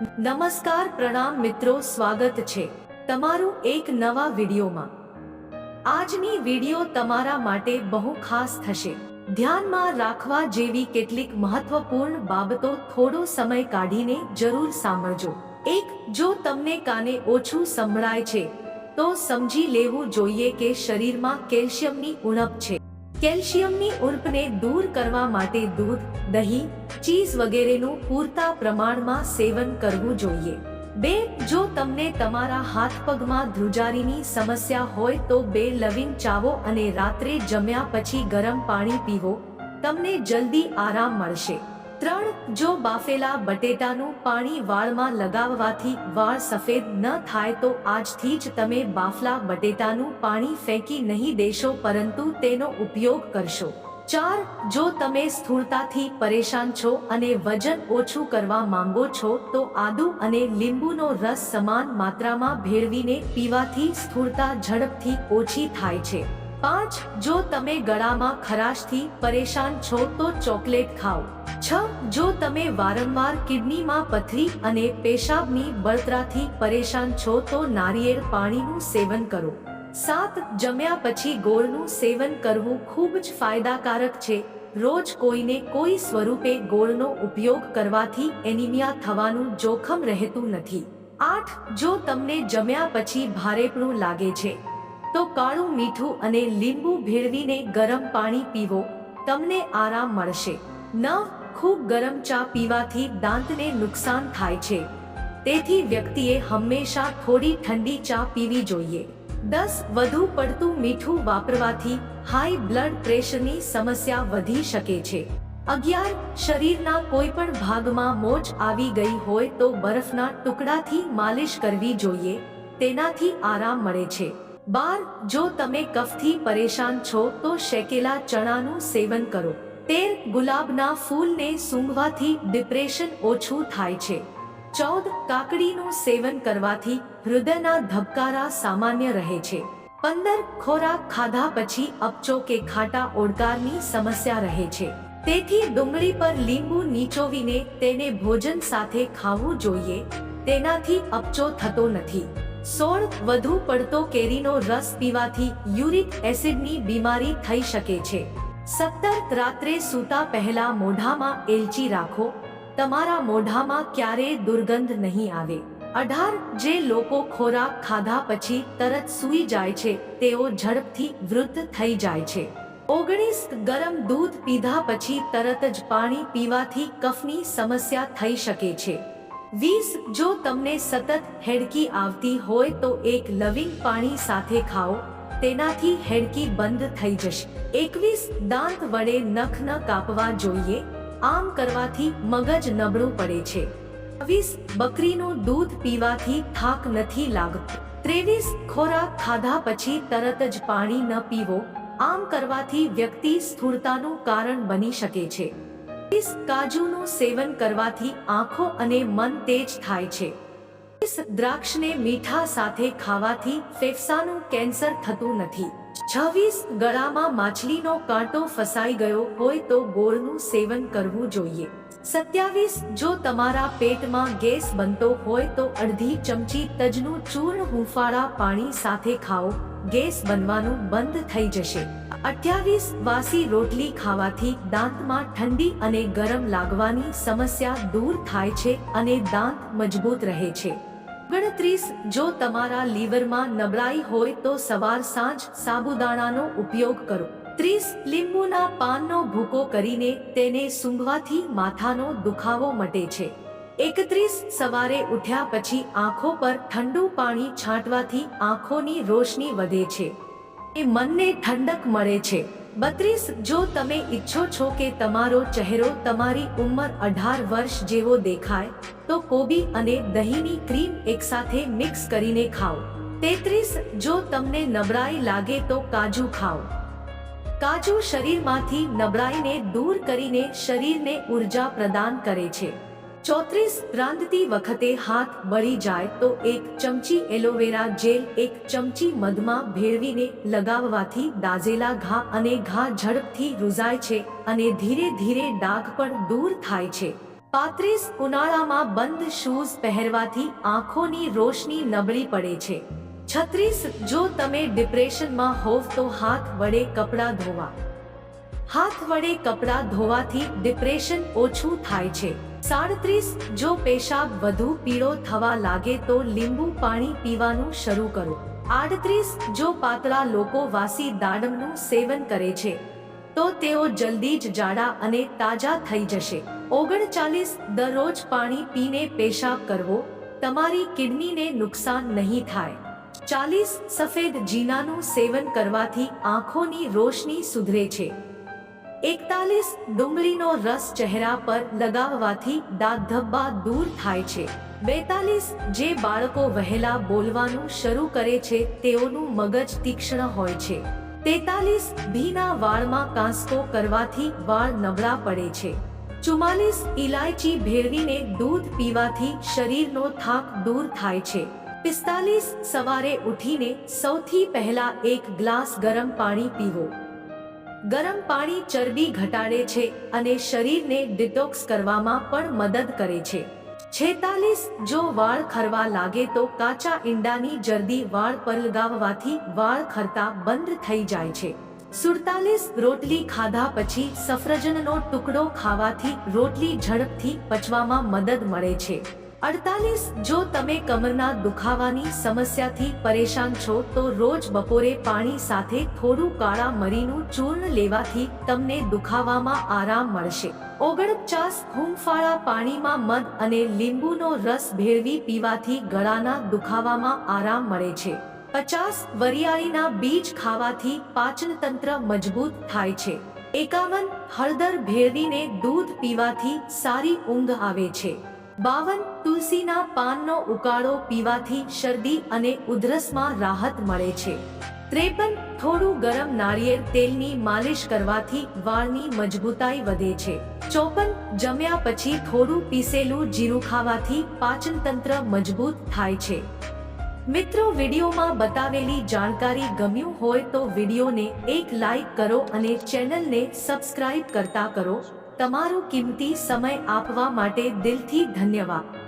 નમસ્કાર પ્રણામ મિત્રો, સ્વાગત છે તમારું એક નવા વિડીયોમાં. આજની વીડિયો તમારા માટે બહુ ખાસ થશે. ધ્યાનમાં રાખવા જેવી કેટલીક મહત્વપૂર્ણ બાબતો થોડો સમય કાઢીને જરૂર સાંભળજો. એક, જો તમને કાને ઓછું સંભળાય છે, તો સમજી લેવું જોઈએ કે શરીરમાં કેલ્શિયમની ઉણપ છે. કેલ્શિયમની ઉણપને દૂર કરવા માટે દૂધ, દહીં, ચીઝ વગેરેનું પૂરતા પ્રમાણમાં સેવન કરવું જોઈએ. બે, જો તમને તમારા હાથ પગમાં ધ્રુજારીની સમસ્યા હોય તો બે લવિંગ ચાવો અને રાત્રે જમ્યા પછી ગરમ પાણી પીવો, તમને જલ્દી આરામ મળશે. ત્રણ જો બાફેલા બટેટાનું પાણી વાળમાં લગાવવાથી વાળ સફેદ ન થાય તો આજથી જ તમે બાફલા બટેટાનું પાણી ફેંકી નહીં દેશો, પરંતુ તેનો ઉપયોગ કરશો. ચાર, જો તમે સ્થૂળતાથી પરેશાન છો અને વજન ઓછું કરવા માંગો છો, તો આદુ અને લીંબુનો રસ સમાન માત્રામાં ભેળવીને પીવાથી સ્થૂળતા ઝડપથી ઓછી થાય છે. પાંચ, જો તમે ગળામાં ખરાશથી પરેશાન છો, તો ચોકલેટ ખાઓ. છ, જો તમે વારંવાર કિડનીમાં પથરી અને પેશાબની બળતરાથી પરેશાન છો તો નારિયેળ પાણીનું સેવન કરો. સાત, જમ્યા પછી ગોળનું સેવન કરવું ખૂબ જ ફાયદાકારક છે. રોજ કોઈને કોઈ સ્વરૂપે ગોળનો ઉપયોગ કરવાથી એનિમિયા થવાનું જોખમ રહેતું નથી. આઠ, જો તમને જમ્યા પછી ભારેપણું લાગે છે, તો કાળું મીઠું અને લીંબુ ભેળવીને ગરમ પાણી પીવો. તમને આરામ મળશે. નવ ખૂબ ગરમ ચા પીવાથી દાંતને નુકસાન થાય છે. તેથી વ્યક્તિએ હંમેશા થોડી ઠંડી ચા પીવી જોઈએ. દસ, વધુ પડતું મીઠું વાપરવાથી હાઈ બ્લડ પ્રેશરની સમસ્યા વધી શકે છે. અગિયાર, શરીરના કોઈ પણ ભાગમાં મોજ આવી ગઈ હોય તો બરફના ટુકડાથી માલિશ કરવી જોઈએ. તેનાથી આરામ મળે છે. બાર, જો તમે કફથી પરેશાન છો તો શેકેલા ચણાનું સેવન કરો. તેર ગુલાબના ફૂલને સૂંઘવાથી ડિપ્રેશન ઓછું થાય છે. ચૌદ, કાકડીનું સેવન કરવાથી હૃદયના ધબકારા સામાન્ય રહે છે. પંદર, ખોરાક ખાધા પછી અપચો કે ખાટા ઓડકારની સમસ્યા રહે છે. તેથી ડુંગળી પર લીંબુ નીચોવીને તેને ભોજન સાથે ખાવું જોઈએ. તેનાથી અપચો થતો નથી. સોળ, વધુ પડતો કેરીનો રસ પીવાથી યુરિક એસિડની બીમારી થઈ શકે છે. સત્તર રાત્રે સૂતા પહેલા મોઢામાં એલચી રાખો. તમારા મોઢામાં ક્યારેય દુર્ગંધ નહીં આવે. અઢાર જે લોકો ખોરાક ખાધા પછી તરત સૂઈ જાય છે, તેઓ ઝડપથી વૃદ્ધ થઈ જાય છે. ઓગણીસ ગરમ દૂધ પીધા પછી તરત જ પાણી પીવાથી કફની સમસ્યા થઈ શકે છે. વીસ જો તમને સતત હેડકી આવતી હોય તો એક લવિંગ પાણી સાથે ખાઓ. તેનાથી હેડકી બંધ થઈ જશે. એકવીસ દાંત વડે નખ ન કાપવા જોઈએ, આમ કરવાથી મગજ નબળું પડે છે. વીસ બકરીનું દૂધ પીવાથી થાક નથી લાગતો. ત્રેવીસ ખોરાક ખાધા પછી તરત જ પાણી ન પીવો, આમ કરવાથી વ્યક્તિ સ્થૂળતાનું કારણ બની શકે છે. કાજુનું સેવન કરવાથી આંખો અને મન તેજ થાય છે. દ્રાક્ષને મીઠા સાથે ખાવાથી ફેફસાનું કેન્સર થતું નથી. છવ્વીસ ગળામાં માછલીનો કાંટો ફસાઈ ગયો હોય તો ગોળનું સેવન કરવું જોઈએ. સત્યાવીસ, જો તમારા પેટમાં ગેસ બનતો હોય તો અડધી ચમચી તજનું ચૂર્ણ હુંફાળા પાણી સાથે ખાઓ. ગેસ બનવાનું બંધ થઈ જશે. અઠ્યાવીસ, વાસી રોટલી ખાવાથી દાંતમાં ઠંડી અને ગરમ લાગવાની સમસ્યા દૂર થાય છે અને દાંત મજબૂત રહે છે. ગણત્રીસ, જો તમારા લીવરમાં નબળાઈ હોય તો સવાર સાંજ સાબુદાણાનો ઉપયોગ કરો. ત્રીસ, લીંબુના પાનનો ભૂકો કરીને તેને સૂંઘવાથી માથાનો દુખાવો મટે છે. એકત્રીસ, સવારે ઉઠ્યા પછી આંખો પર ઠંડુ પાણી છાંટવાથી આંખોની રોશની વધે છે. એ મનને ઠંડક મળે છે. બત્રીસ, જો તમે ઈચ્છો છો કે તમારો ચહેરો તમારી ઉંમર અઢાર વર્ષ જેવો દેખાય, તો કોબી અને દહીંની ક્રીમ એકસાથે મિક્સ કરીને ખાઓ. તેત્રીસ, જો તમને નબળાઈ લાગે તો કાજુ ખાઓ. કાજુ શરીરમાંથી નબળાઈને દૂર કરીને શરીરને ઊર્જા પ્રદાન કરે છે. ચોત્રીસ રાંધતી વખતે હાથ બળી જાય તો એક ચમચી એલોવેરા જેલ, એક ચમચી મધમાં ભેળવીને લગાવવાથી દાઝેલા ઘા અને ઘા ઝડપથી રૂઝાય છે અને ધીરે ધીરે ડાઘ પણ દૂર થાય છે. પાંત્રીસ ઉનાળામાં બંધ શૂઝ પહેરવાથી આંખોની રોશની નબળી પડે છે. છત્રીસ, જો તમે ડિપ્રેશનમાં હોવ તો હાથ વડે કપડાં ધોવા. હાથ વડે કપડાં ધોવાથી ડિપ્રેશન ઓછું થાય છે. સાડત્રીસ, જો પેશાબ વધુ પીળો થવા લાગે તો લીંબુ પાણી પીવાનું શરૂ કરો. આડત્રીસ, જો પાતળા લોકો વાસી દાડમનું સેવન કરે છે, તો તેઓ જલ્દી જ જાડા અને તાજા થઈ જશે. ઓગણચાલીસ, દરરોજ પાણી પીને પેશાબ કરવો, તમારી કિડનીને નુકસાન નહીં થાય. ચાલીસ, સફેદ જીનાનું સેવન કરવાથી આંખોની રોશની સુધરે છે. એકતાલીસ ડુંગળીનો રસ ચહેરા પર લગાવવાથી દાગ ધબ્બા દૂર થાય છે. બેતાલીસ જે બાળકો વહેલા બોલવાનું શરૂ કરે છે, તેઓનું મગજ તીક્ષ્ણ હોય છે. તેતાલીસ ભીના વાળમાં કાંસકો કરવાથી વાળ નબળા પડે છે. ચુમ્માલીસ ઇલાયચી ભેળવીને દૂધ પીવાથી શરીરનો થાક દૂર થાય છે. પિસ્તાલીસ સવારે ઉઠીને સૌથી પહેલા એક ગ્લાસ ગરમ પાણી પીવો. ગરમ પાણી ચરબી ઘટાડે છે અને શરીરને ડિટોક્સ કરવામાં પણ મદદ કરે છે. છેતાલીસ, જો વાળ ખરવા લાગે તો કાચા ઈંડાની જરદી વાળ પર લગાવવાથી વાળ ખરતા બંધ થઈ જાય છે. સુડતાલીસ, રોટલી ખાધા પછી સફરજનનો ટુકડો ખાવાથી રોટલી ઝડપથી પચવામાં મદદ મળે છે. અડતાલીસ, જો તમે કમરના દુખાવાની સમસ્યાથી પરેશાન છો, તો રોજ બપોરે પાણી સાથે થોડું કાળા મરીનું ચૂર્ણ લેવાથી તમને દુખાવામાં આરામ મળશે. ઓગણપચાસ હુંફાળા પાણીમાં મધ અને લીંબુનો રસ ભેળવી પીવાથી ગળાના દુખાવામાં આરામ મળે છે. પચાસ, વરિયાળીના બીજ ખાવાથી પાચનતંત્ર મજબૂત થાય છે. એકાવન, હળદર ભેળવીને દૂધ પીવાથી સારી ઊંઘ આવે છે. બાવન તુલસીના પાનનો ઉકાળો પીવાથી શરદી અને ઉધરસમાં રાહત મળે છે. ત્રેપન થોડું ગરમ નાળિયેર તેલની માલિશ કરવાથી વાળની મજબૂતાઈ વધે છે. ચોપન જમ્યા પછી થોડું પીસેલું જીરું ખાવાથી પાચનતંત્ર મજબૂત થાય છે. મિત્રો વિડીયોમાં બતાવેલી જાણકારી ગમ્યું હોય તો વિડીયોને એક લાઈક કરો અને ચેનલને સબસ્ક્રાઇબ કરતા કરો. તમારો કિંમતી સમય આપવા માટે દિલથી ધન્યવાદ.